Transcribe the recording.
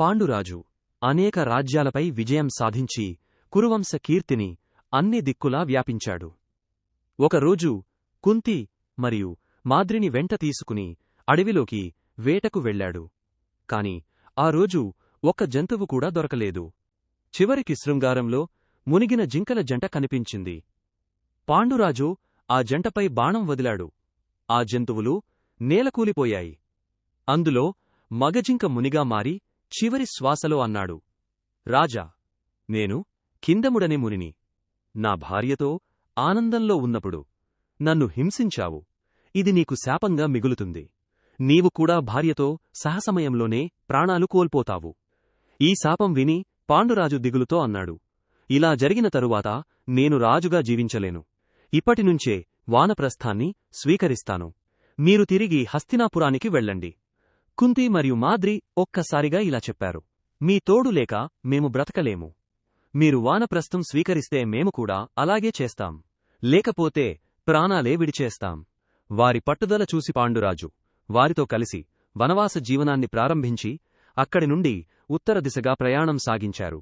పాండురాజు అనేక రాజ్యాలపై విజయం సాధించి కురువంశ కీర్తిని అన్ని దిక్కులా వ్యాపించాడు. ఒకరోజు కుంతి మరియు మాద్రిని వెంట తీసుకుని అడవిలోకి వేటకు వెళ్ళాడు. కాని ఆ రోజు ఒక్క జంతువు కూడా దొరకలేదు. చివరికి శృంగారంలో మునిగిన జింకల జంట కనిపించింది. పాండురాజు ఆ జంటపై బాణం వదిలాడు. ఆ జంతువులు నేలకూలిపోయాయి. అందులో మగజింక మునిగా మారి చివరి శ్వాసలో అన్నాడు. రాజా నేను కిందముడనే మునిని. నా భార్యతో ఆనందంలో ఉన్నప్పుడు నన్ను హింసించావు. ఇది నీకు శాపంగా మిగులుతుంది. నీవు కూడా భార్యతో సహసమయంలోనే ప్రాణాలు కోల్పోతావు. ఈ శాపం విని పాండురాజు దిగులుతో అన్నాడు. ఇలా జరిగిన తరువాత నేను రాజుగా జీవించలేను. ఇప్పటినుంచే వానప్రస్థాన్ని స్వీకరిస్తాను. మీరు తిరిగి హస్తినాపురానికి వెళ్ళండి. కుంతి మరియు మాద్రి ఒక్కసారిగా ఇలా చెప్పారు. మీ తోడు లేక మేము బ్రతకలేము. మీరు వానప్రస్థం స్వీకరిస్తే మేము కూడా అలాగే చేస్తాం. లేకపోతే ప్రాణాలే విడిచేస్తాం. వారి పట్టుదల చూసి పాండురాజు వారితో కలిసి వనవాస జీవనాన్ని ప్రారంభించి అక్కడి నుండి ఉత్తర దిశగా ప్రయాణం సాగించారు.